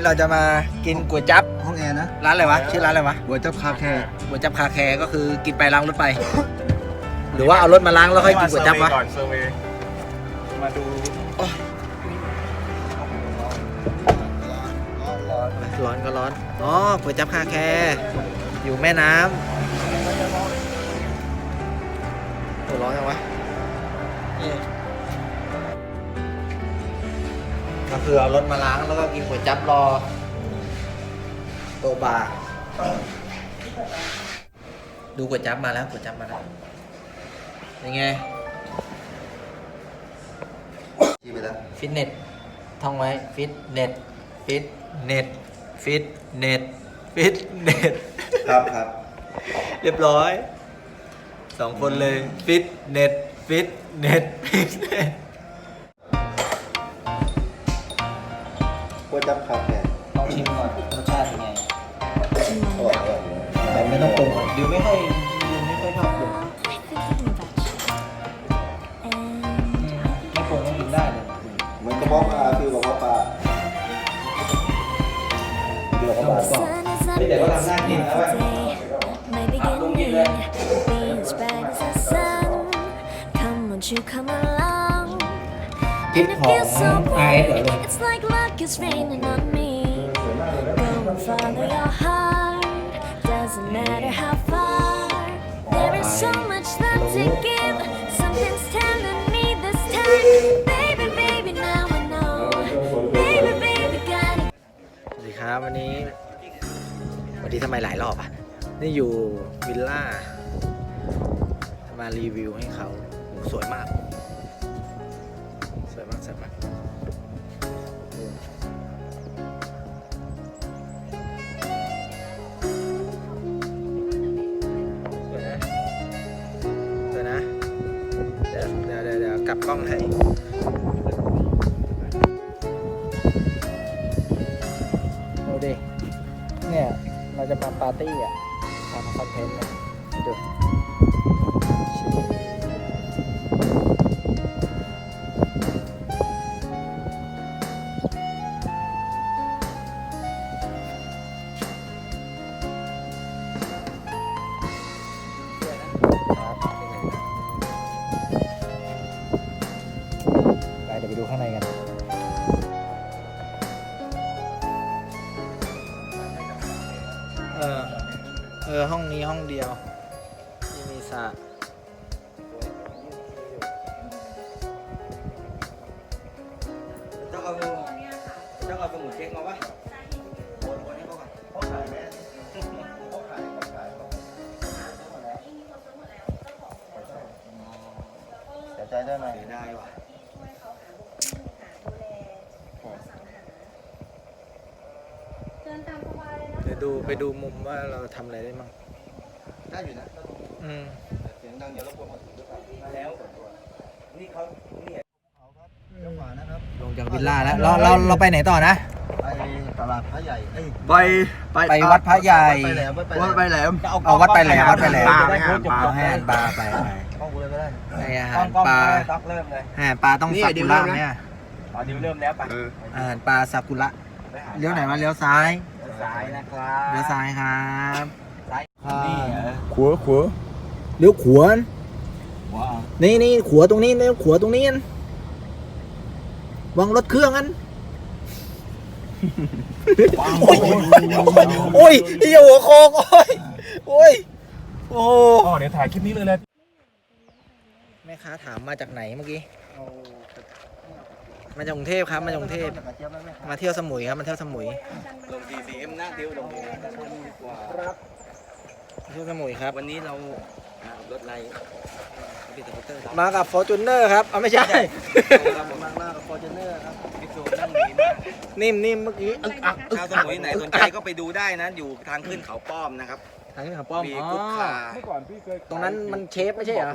นี้เราจะมากินก๋วยจั๊บห้องแอร์นะร้านอะไรวะชื่อร้านอะไรวะหัวเจ้าคาแคร์ก๋วยจั๊บคาแคร์ก็คือกินไปล้างรถไป หรือว่าเอารถมาล้างแล้วค่อยกินก๋วยจั๊บวะ ก่อนเซอร์เวย์มาดูร้อนก็ร้อน อ๋อก๋วยจั๊บคาแคร์อยู่แม่น้ำโอ้ร้อนจังวะนี่ ก็คือเอารถมาล้างแล้วก็กินก๋วยจั๊บรอโตะบาร์ดูก๋วยจั๊บมาแล้วก๋วยจั๊บมาแล้วยังไงที่ไปแล้วฟิตเนสท่องไว้ฟิตเนสฟิตเนสฟิตเนสฟิตเนสครับครับเรียบร้อยสองคนเลยฟิตเนสฟิตเนสฟิตเนส หัวเจ้าคาแคร์ลองชิมก่อนรสชาติเป็นไงอร่อยอร่อยแต่ไม่ต้องปรุงอะดิวไม่ค่อยดิวไม่ค่อยชอบปรุงอืมไม่ปรุงก็กินได้เลยเหมือนกระเพาะปลาฟิวกระเพาะปลาฟิวกระเพาะปลาไม่แต่ว่าทำน่ากินนะเว้ย My beginning, be as bright as the sun. Come, won't you come along? คลิป And it ของ feels so ไอเอสเหรอ bright. ลูก It's like luck is raining on me. Go and follow your heart. Doesn't matter how far. There is so much love to give. Something's telling me this time. Baby, baby, now I know. Baby, baby, got it. สวัสดีครับวันนี้วันนี้ทำไมหลายรอบอะ นี่อยู่วิลล่า มารีวิวให้เขาโหสวยมาก ล้องให้ดูดิ เนี่ย เราจะมาปาร์ตี้อะทำคอนเทนต์เนี่ยดู เออ เออ ห้องนี้ห้องเดียวที่มีสระต้องเอาต้องเอาสมุดเช็คมาปะโอนโอนให้เขาก่อนเขาขายไหมเขาขายเขาขายเสียใจได้ไหมเสียได้ว่ะเดี๋ยว ดูไปดูมุมว่าเราทำอะไรได้มั่งได้อยู่นะอืมเสียงดังอย่ารบกวนคนอื่นด้วยครับแล้วนี่เขานี่เขาครับเจ้าหวานนะครับลงจากวิลล่าแล้วเราเราเราไปไหนต่อนะ ไปตลาดพระใหญ่เอ้ยไปไปวัดพระใหญ่ไปแหลมวัดไปแหลมเอาวัดไปแหลมวัดไปแหลมปลาไหมฮะปลาเอาให้อาหารปลาไปไปห้องกูเลยก็ได้ให้อาหารปลาตักเริ่มเลยอาหารปลาต้องนี่ซาดิกุวเริ่ระมนะเนี่ยอ๋อดิวเริ่มแล้วไปเอออาหารปลาซากุระเลี้ยวไหนวะเลี้ยวซ้าย สายนะครับเลี้ยวซ้ายครับอ่านี่เหรอขัวขัวเลี้ยวขวานว้าวนี่นี่ขวาตรงนี้เลี้ยวขวาตรงนี้อันวางรถเครื่องอันโอ้ยโอ้ยเหี้ยหัวโคกโอ้ยโอ้ยโอ้อ๋อเดี๋ยวถ่ายคลิปนี้เลยเลยแม่ค้าถามมาจากไหนเมื่อกี้ มาจากกรุงเทพครับ มาจากกรุงเทพกระเจี๊ยบแล้วไหมมาเที่ยวสมุยครับ มาเที่ยวสมุยลงทีสีมนั่งดิ้วลงดีกว่าเที่ยวสมุยครับ วันนี้เรารถไล่ปิดสกูตเตอร์ครับมากับ Fortuner ครับ เอาไม่ใช่เราผมนั่งหน้ากับฟอร์จูเนอร์ครับพิสูจน์นั่งดีมากนิ่มนิ่มเมื่อกี้อึกอักอึกชาวสอักมุยไหนสนใจก็ไปดูได้นะ อยู่ทางขึ้นเขาป้อมนะครับทางนี้ขับป้อมมีอ๋กุ๊กคาอเมื่อก่อนพี่เคยตรงนั้นมันเชฟไม่ใช่เหรอ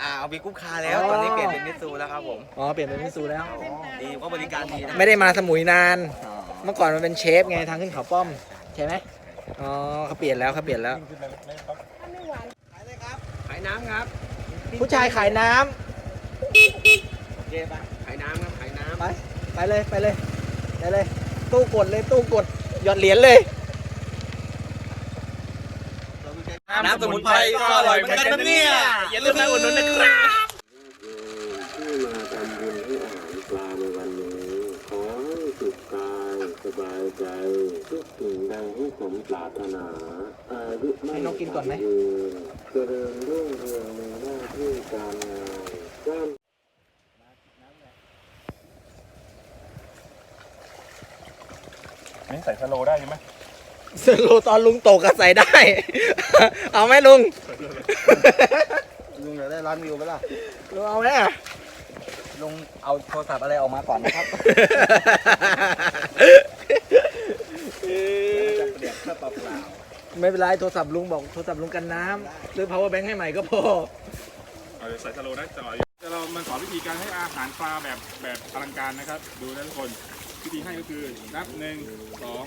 อ่าเอามีกุ๊กคาแล้ว อ๋อ ตอนนี้เปลี่ยนเป็นมิตซูแล้วครับผมอ๋อเปลี่ยนเป็นมิซูแล้ว ดีก็บริการดีนะไม่ได้มาสมุยนานเมื่อก่อนมันเป็นเชฟไงทางขึ้นเขาป้อมใช่ไหมอ๋อเขาเปลี่ยนแล้วเขาเปลี่ยนแล้ว ขายน้ำครับผู้ชายขายน้ำโอเคปะขายน้ำครับขายน้ำไปไปเลยไปเลยไปเลยขตู้กดเลยตู้กดหยอดเหรียญเลย น้ำสมุนไพรก็อร่อยเหมือนกันนะเนี่ย อย่าลืมมาอุดหนุนนะครับ ที่มาทำบุญให้อาหารปลาในวันนี้ ขอให้สุขกายสบายใจทุกสิ่งใดให้สมปรารถนา อายุไม่ให้น้องกินก่อนไหม ยืนเจริญรุ่งเรืองในหน้าที่การงานร่ำ นี่ใส่สโลว์ได้ใช่ไหม สโลตอนลุงตกก็ใส่ได้ เอาไหมลุง ลุงอยากได้ร้านวิวไหมล่ะ ลุงเอาไหมอะลุงเอาโทรศัพท์อะไรออกมาก่อนนะครับเดี๋ยวถ้าเปล่าไม่เป็นไรโทรศัพท์ลุงบอกโทรศัพท์ลุงกันน้ำซื้อ power bank ให้ใหม่ก็พอเอาเดี๋ยวใส่สโลว์ได้จ่อยเดี๋ยวเรามาสอนวิธีการให้อาหารปลาแบบแบบอลังการนะครับ ดูนะทุกคน วิธีให้ก็คือนับหนึ่งสอง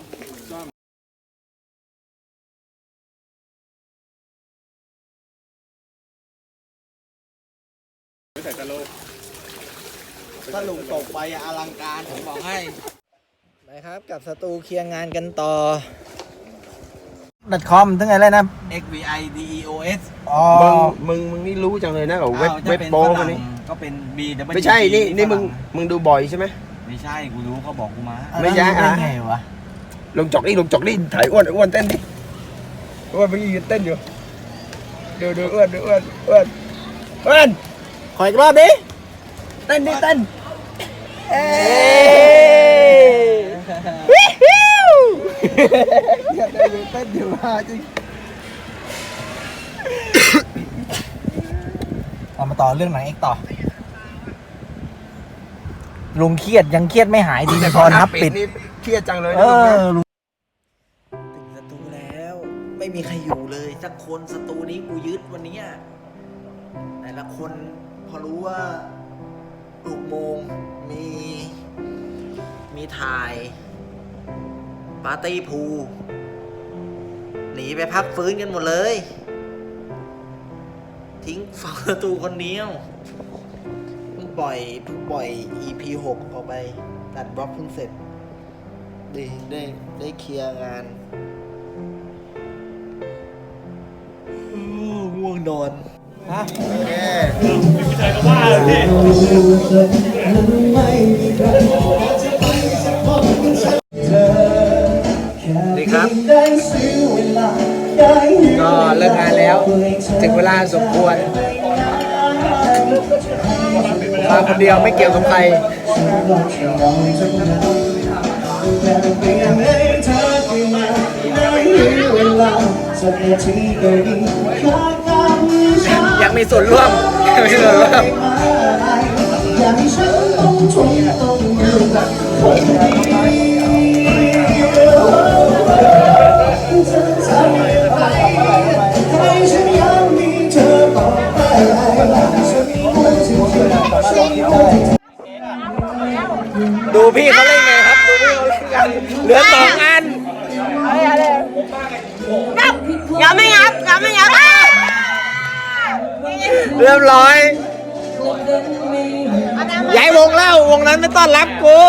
สาม ไม่ใส่สโลว์ถ้าลุงตกไปอะอลังการผมบอกให้นะครับกับสตูเคลียร์งานกันต่อ .com ทั้งไงเลยนะ X V I D E O S อ๋อมึงมึงมึงนี่รู้จังเลยนะกับเว็บอ้าวถ้าเว็บเป็นโป้ฝมัรั่นงนี่ก็เป็น B W ไม่ใช่นี่นี่มึงมึงดูบ่อยใช่ไหมไม่ใช่กูรู้เขาบอกกูมา ไม่ใช่อะอะไงวะลงจอกนี่ลงจอกนี่ถ่ายอ้วนอ้วนเต้นดิอ้วนไปยืนเต้นอยู่ดูดูอ้วนดูอ้วนอ้วนอ้วน ขออีกรอบดิ เต้นดิเต้นเอ้ยเนี่ยเต้นอยู่เต้นอยู่ฮาจริงเรามาต่อเรื่องหนังเอกต่อ ลุงเครียดยังเครียดไม่หายดีพอนับปิดนี่เครียดจังเลยเอนะลุงนะอลุงถึงสตูแล้ว ไม่มีใครอยู่เลยสักคนสตูนี้กูยึดวันเนี้ยแต่ละคน พอรู้ว่าหกโมงมีมีถ่าย ปาร์ตี้พูลหนีไปพักฟื้นกันหมดเลย ทิ้งฝั่งประตูคนเดียวเพิ่งปล่อยเพิ่งปล่อย EP 6ออกไปตัดบล็อกเพิ่งเสร็จได้ได้ได้เคลียร์งานง่วงนอน ฮะดีครับก็เลิกงานแล้ว ถึงเวลาสมควรมาคนเดียวไม่เกี่ยวกับใครยัง มีส่วนร่วมยังมีส่วนร่วมดูพี่เขาเล่นไงครับ ดูพี่เขาเล่นกันเหลือสองอัน เรียบร้อยย้ายวงแล้ววงนั้นไม่ต้อนรับกู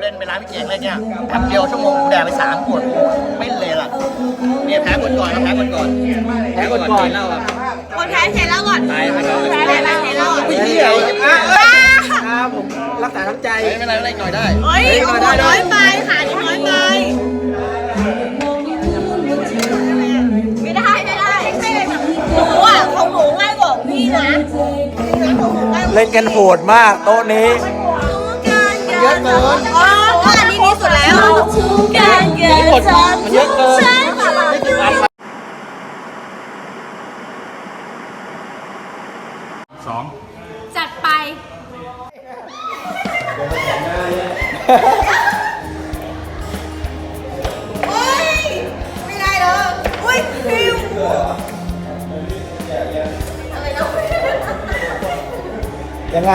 เล่นไปร้านพี่เจ๋งเลยเนี่ยแป๊บเดียวชั่วโมงกูแดกไปสามขวดไม่เลยล่ะเนี่ยแพ้คนก่อนแพ้คนก่อนแพ้คนก่อนแล้วคนแพ้เสร็จแล้วก่อนแพ้เสร็จแล้วเสร็จแล้วก่อนไม่เที่ยวอะครับผมรักษาน้ำใจไม่เป็นไรไม่เป็นไรหน่อยได้เฮ้ยโอ้โหน้อยไป เล่นกันโหดมากโต๊ะนี้เยอะเกินอ๋ออันนี้ดีสุดแล้วการเกิดจากมันเยอะเกินสองจัดไป ยังไง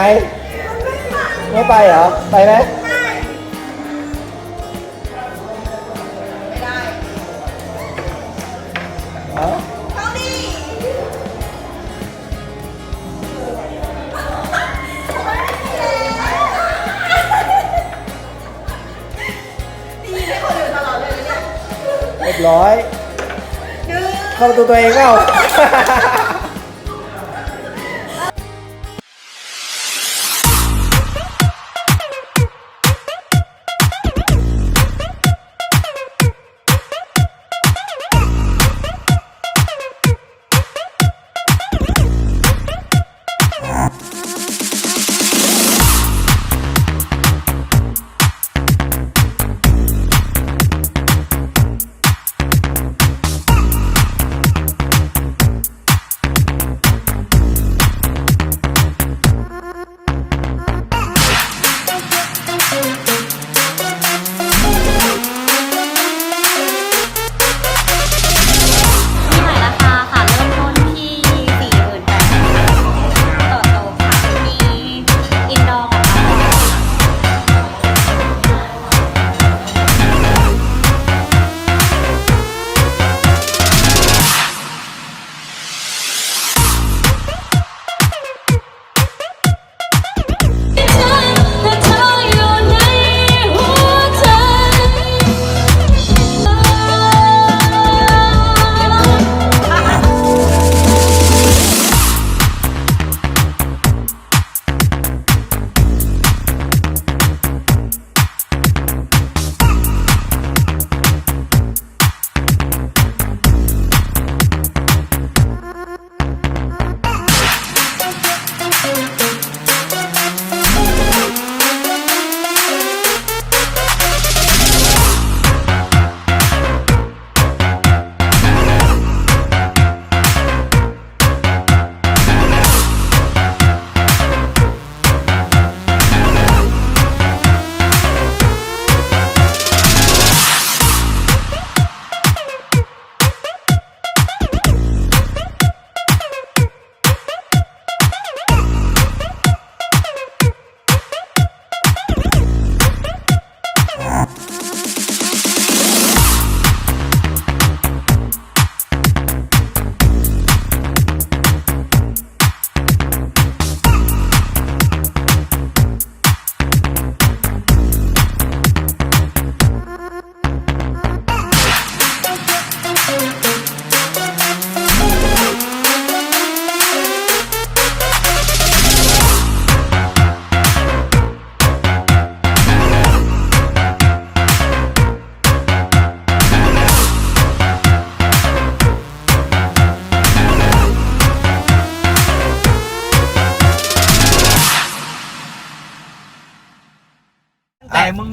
ไม่ไปเหรอ ไปไหมไม่ได้เอ้าเข้าดิดีร้อย เข้าประตูตัวเองเปล่า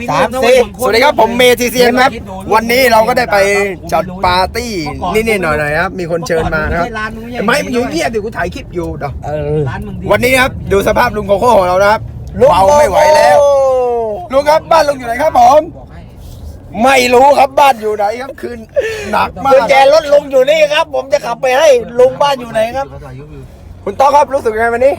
สามสี่ สวัสดีครับ ผมเมทีซีครับ วันนี้เราก็ได้ไปจัดปาร์ตี้นี่ๆหน่อยๆครับ มีคนเชิญมานะครับไม่มันอยู่เงียบดิกูถ่ายคลิปอยู่เดอกวันนี้ครับดูสภาพลุงโคโค่ของเรานะครับเมาไม่ไหวแล้ว ลุงครับบ้านลุงอยู่ไหนครับผมไม่รู้ครับบ้านอยู่ไหนครับคืนหนักมากกุญแจรถลุงอยู่นี่ครับ ผมจะขับไปให้ลุงบ้านอยู่ไหนครับ คุณต้อครับรู้สึกยังไงวันนี้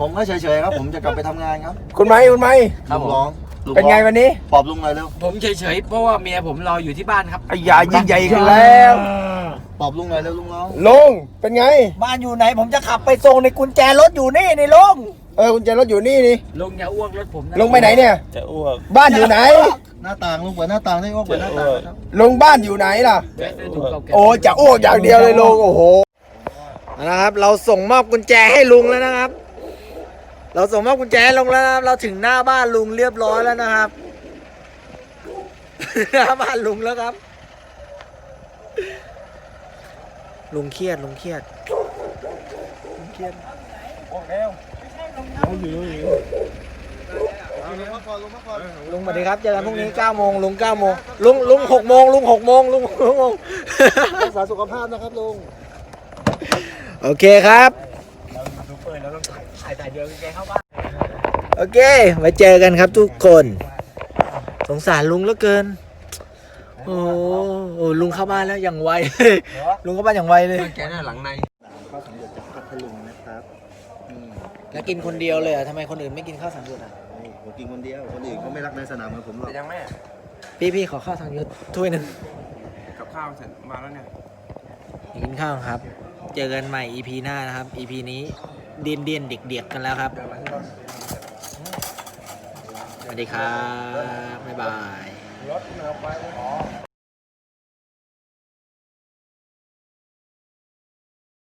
ผมก็เฉยๆครับ ผมจะกลับไปทำงานครับ คุณไม้คุณไม้ครับผม เป็นไงวันนี้ ปอบลุงหน่อยเร็ว ผมเฉยๆ เพราะว่าเมียผมรออยู่ที่บ้านครับไอ้ยายิ่งใหญ่ขึ้นแล้ว ปอบลุงหน่อยเร็วลุงน้องลุงเป็นไง บ้านอยู่ไหนผมจะขับไปส่งในกุญแจรถอยู่นี่ในลุงเออคุณเจรถอยู่นี่นี่ลุงอย่าอ้วกรถผมนะลุงไปไหนเนี่ย จะอ้วก บ้านอยู่ไหน หน้าต่างลุงเปิดหน้าต่างได้อ้วกเปิดหน้าต่างนะครับลุงบ้านอยู่ไหนล่ะแวะซื้อถุงเก่าแก่โอ้จะอ้วกอย่างเดียวเลยลุงโอ้โหนะครับ เราส่งมอบกุญแจให้ลุงแล้วนะครับ เราส่งมอบกุญแจให้ลุงแล้วนะครับ เราถึงหน้าบ้านลุงเรียบร้อยแล้วนะครับ หน้าบ้านลุงแล้วครับ ลุงเครียดลุงเครียดลุงเครียดลุงสวัสดีครับเจอกันพรุ่งนี้9โมงลุง9โมงลุงลุง6โมงลุง6โมงลุง6โมงรักษาสุขภาพนะครับลุง โอเคครับ ถ่ายถ่ายเดียวแกเข้าบ้านโอเค ไว้เจอกันครับทุกคน สงสารลุงเหลือเกิน โอ้โหลุงเข้าบ้านแล้วอย่างไว ลุงเข้าบ้านอย่างไวเลย แกน่าหลังในข้าวสำเร็จจากพัทลุงนะครับอืมแล้วกินคนเดียวเลยเหรอะทำไมคนอื่นไม่กินข้าวสังยุตอะนี่ผมกินคนเดียว คนอื่นเขาไม่รักในสนามเหมือนผมหรอกยังแม่ พี่พี่ขอข้าวสังยุตถ้วยหนึ่งกับข้าวเสร็จมาแล้วเนี่ยอยากกินข้าวครับ เจอกันใหม่ EP หน้านะครับ EP นี้ เดียนเดียนเด็กเด็กกันแล้วครับ สวัสดีครับ บ๊ายบาย